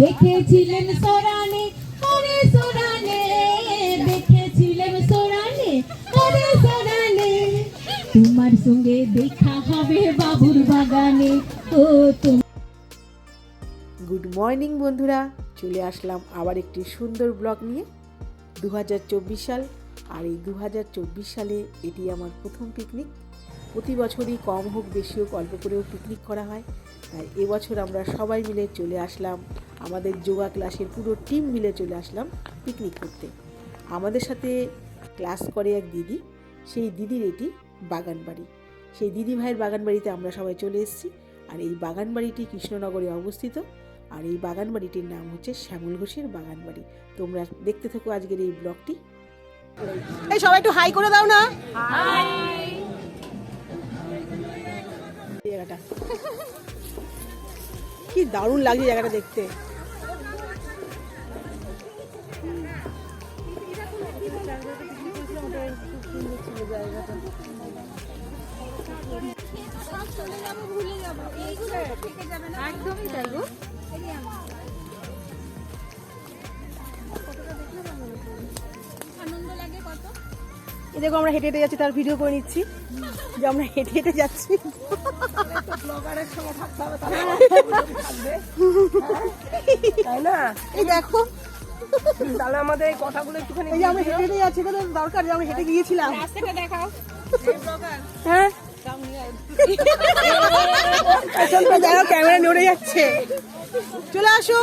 দেখেছিলেন সোরানে ওরে সোরানে, দেখেছিলেন সোরানে ওরে সোরানে। তোমার সঙ্গে দেখা হবে বাবুর বাগানে। ও গুড মর্নিং বন্ধুরা, চলে আসলাম আবার একটি সুন্দর ব্লগ নিয়ে। দু হাজার চব্বিশ সাল, আর এই দু হাজার চব্বিশ সালে এটি আমার প্রথম পিকনিক প্রতি বছরই কম হোক, বেশি হোক, অল্প করেও পিকনিক করা হয়। এবছর আমরা সবাই মিলে চলে আসলাম আমাদের যোগা ক্লাসের পুরো টিম মিলে চলে আসলাম পিকনিক করতে। আমাদের সাথে ক্লাস করে এক দিদি সেই দিদির এটি বাগান বাড়ি সেই দিদি ভাইয়ের বাগান বাড়িতে আমরা সবাই চলে এসেছি আর এই বাগান বাড়িটি কৃষ্ণনগরে অবস্থিত আর এই বাগান বাড়িটির নাম হচ্ছে শ্যামল ঘোষের বাগান বাড়ি তোমরা দেখতে থাকো আজকের এই ব্লগটি। এই সবাই একটু হাই করে দাও না। জায়গাটা। কি দারুণ লাগছে জায়গাটা দেখতে। দেখো আমরা হেঁটে হেঁটে যাচ্ছি তার ভিডিও করে নিচ্ছি। যে আমরা হেঁটে হেঁটে যাচ্ছি। তাই না? এই দেখো। তাহলে আমাদের কথাগুলো একটুখানি এই যে আমরা হেঁটে হেঁটে যাচ্ছি তো দরকার যে আমরা হেঁটে গিয়েছিলাম। হ্যাঁ? পেছনটা দেখো ক্যামেরা নড়ে যাচ্ছে। চলে আসো।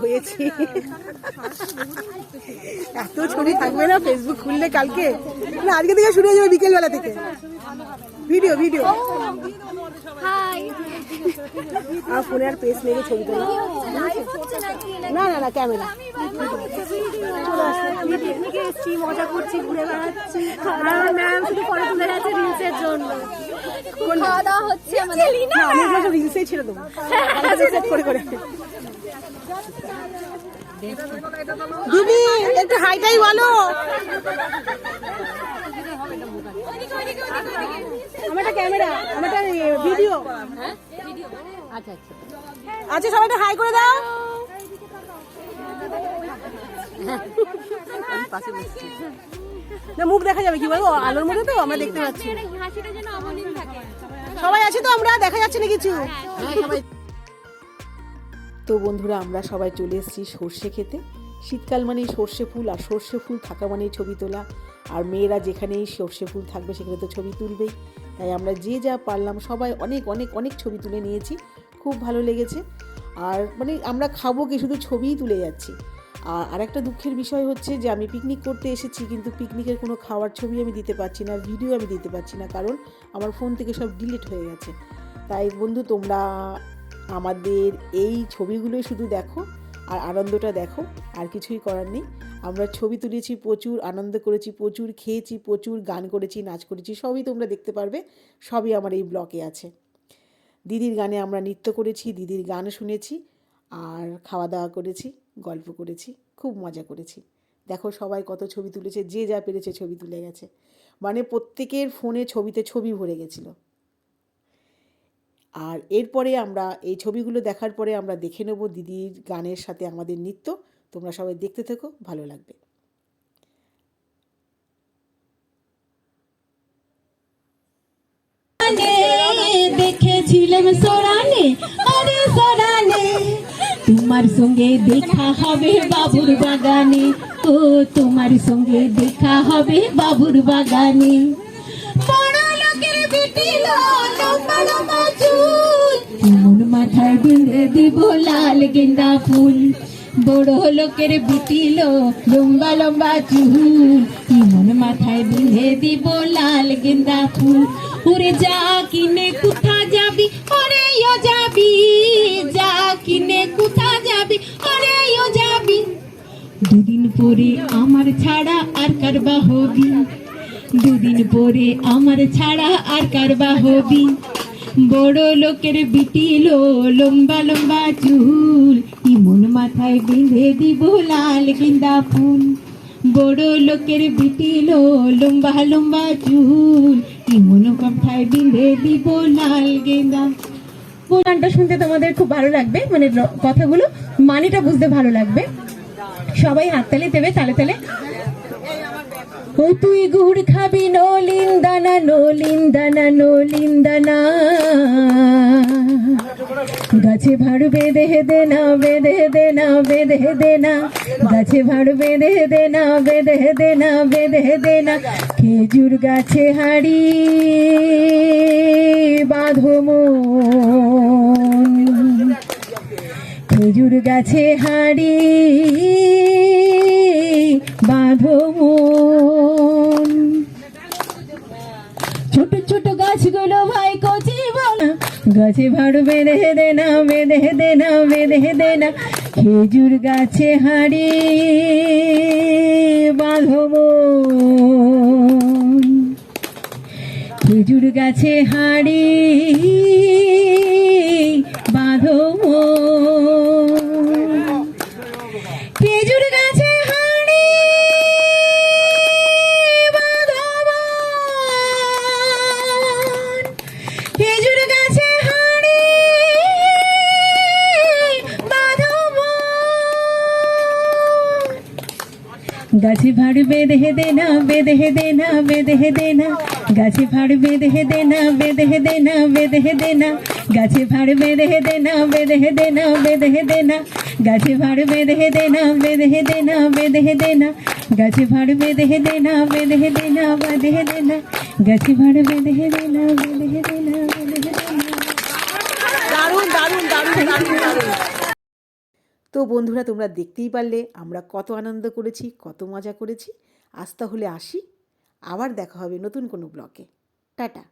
হয়েছে। এত ছবি থাকবে না ফেসবুক খুললে কালকে? না আজকে থেকে শুরু হয়ে যাবে বিকেল বেলা থেকে ভিডিও ভিডিও আর ফোনে আর পেস মেরে ছবি তোলা। না না না ক্যামেরা মজা করছি ঘুরে বেড়াচ্ছি। ম্যাম শুধু ফটো তুলে খাওয়া দাওয়া হচ্ছে আমাদের। না আমি এগুলো রিলসেই ছেড়ে দেবো। করে করে। দিদি একটু হাইটাই বলো। আমারটা ক্যামেরা আমারটা ভিডিও আচ্ছা সবাই হাই করে দাও। না মুখ দেখা যাবে কি বলব? আলোর মধ্যে তো আমরা দেখতে পাচ্ছি। সবাই আছে তো আমরা? দেখা যাচ্ছে না কিছু? তো বন্ধুরা আমরা সবাই চলে এসেছি সর্ষে খেতে। শীতকাল মানে সর্ষে ফুল আর সর্ষে ফুল থাকা মানেই ছবি তোলা। আর মেয়েরা যেখানেই সর্ষে ফুল থাকবে সেখানে তো ছবি তুলবেই। তাই আমরা যে যা পারলাম সবাই অনেক অনেক অনেক ছবি তুলে নিয়েছি। খুব ভালো লেগেছে। আর মানে আমরা খাব কি শুধু ছবিই তুলে যাচ্ছি। আর আরেকটা দুঃখের বিষয় হচ্ছে যে আমি পিকনিক করতে এসেছি, কিন্তু পিকনিকের কোনো খাওয়ার ছবি আমি দিতে পারছি না ভিডিও আমি দিতে পারছি না, কারণ আমার ফোন থেকে সব ডিলিট হয়ে গেছে। তাই বন্ধু, তোমরা আমাদের এই ছবিগুলোই শুধু দেখো আর আনন্দটা দেখো, আর কিছুই করার নেই। আমরা ছবি তুলেছি প্রচুর, আনন্দ করেছি প্রচুর, খেয়েছি প্রচুর, গান করেছি, নাচ করেছি, সবই তোমরা দেখতে পারবে, সবই আমার এই ব্লকে আছে। দিদির গানে আমরা নৃত্য করেছি, দিদির গান শুনেছি আর খাওয়া দাওয়া করেছি, গল্প করেছি, খুব মজা করেছি। দেখো সবাই কত ছবি তুলেছে, যে যা পেরেছে ছবি তুলে গেছে। মানে প্রত্যেকের ফোনে ছবিতে ছবি ভরে গেছিল। আর এরপরে আমরা, এই ছবিগুলো দেখার পরে আমরা দেখে নেব দিদির গানের সাথে আমাদের নৃত্য। তোমরা সবাই দেখতে থেকো, ভালো লাগবে। দেখেছিলাম সোরানে তোমার সঙ্গে দেখা হবে বাবুর বাগানে। ও তোমার সঙ্গে দেখা হবে বাবুর বাগানে। এমন মাথায় বেঁধে দিব লাল গেন্দা ফুল। বড় লোকের বিটিল লম্বা লম্বা চুল। ইমন মাথায় বেঁধে দিব লাল গেন্দা ফুল। উড়ে যা, কিনে কোথা যাবি? ওরে ও যাবি, যা, কিনে কোথা যাবি? ওরে ও যাবি। দুদিন পরে আমার ছাড়া আর কারবা হবি। দুদিন পরে আমার ছাড়া আর কারবা হবি। বড় লোকের বিটিলো লম্বা লম্বা চুল। ইমন মাথায় বেঁধে দিব লাল গেন্দা ফুল। বড় লোকের বিটিলো লম্বা লম্বা চুল। গানটা শুনতে তোমাদের খুব ভালো লাগবে মানে কথাগুলো, মানেটা বুঝতে ভালো লাগবে। সবাই হাততালি দেবে তালে তালে। ও তুই গুড় খাবি নলিন দানা নলিন দানা নলিন দানা গাছে ভাড় বেঁধে দে না, বেঁধে দে না, বেঁধে দে না। গাছে ভাড় বেঁধে দে না, বেঁধে দে না, বেঁধে দে না। খেজুর গাছে হাড়ি বাঁধো মন। খেজুর গাছে হাড়ি বাঁধো মন। ছোট ছোট গাছগুলো ভাই কচি গাছে ভাড় বেঁধে দে না, বেঁধে দে না, বেঁধে দে না। খেজুর গাছে হাড়ি বাঁধব। খেজুর গাছে হাড়ি গাছে ভাড় বেঁধে দে না বেঁধে দে না বেঁধে দে গাছে ভাড় বেঁধে দে না বেঁধে দে না বেঁধে দে না গাছে ভাড় বেঁধে দে না বেঁধে দে না বেঁধে দে না গাছে ভাড় বেঁধে দে না বেঁধে দে না বেঁধে দে না গাছে ভাড় বেঁধে দে না বেঁধে দে না বেঁধে দে গাছে ভাড় বেঁধে দে বেঁধে দে বেঁধে দে দারুণ দারুণ দারুণ দারুণ দারুণ তো বন্ধুরা, তোমরা দেখতেই পারলে আমরা কত আনন্দ করেছি, কত মজা করেছি। আজ তাহলে আসি, আবার দেখা হবে নতুন কোনো ব্লকে টাটা।